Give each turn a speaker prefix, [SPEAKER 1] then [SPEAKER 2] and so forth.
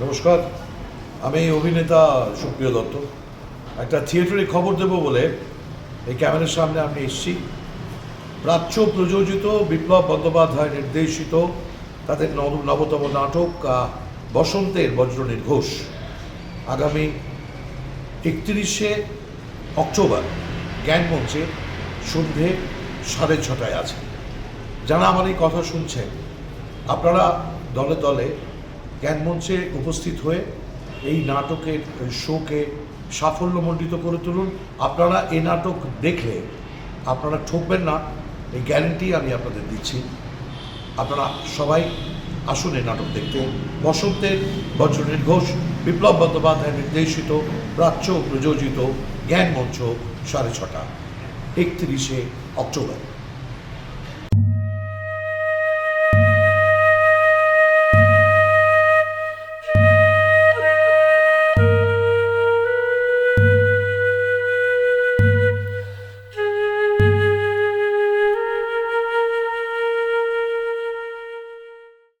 [SPEAKER 1] নমস্কার। আমি অভিনেতা সুপ্রিয় দত্ত। একটা থিয়েটারে খবর দেব বলে এই ক্যামেরার সামনে আমি এসেছি। প্রাচ্য প্রযোজিত বিপ্লব বন্দ্যোপাধ্যায় নির্দেশিত তাদের নব- নবতম নাটক বসন্তের বজ্র নির্ঘোষ আগামী একত্রিশে অক্টোবর জ্ঞানমঞ্চে সন্ধে সাড়ে ছটায় আছে। যারা আমার এই কথা শুনছেন, আপনারা দলে দলে জ্ঞানমঞ্চে উপস্থিত হয়ে এই নাটকের শোকে সাফল্যমণ্ডিত করে তুলুন। আপনারা এই নাটক দেখলে আপনারা ঠকবেন না। এই গ্যারেন্টি আমি আপনাদের দিচ্ছি। আপনারা সবাই আসুন এই নাটক দেখতে। বসন্তের বজ্র ঘোষ, বিপ্লব বন্দ্যোপাধ্যায় নির্দেশিত, প্রাচ্য প্রযোজিত জ্ঞানমঞ্চ সাড়ে ছটা, একত্রিশে অক্টোবর।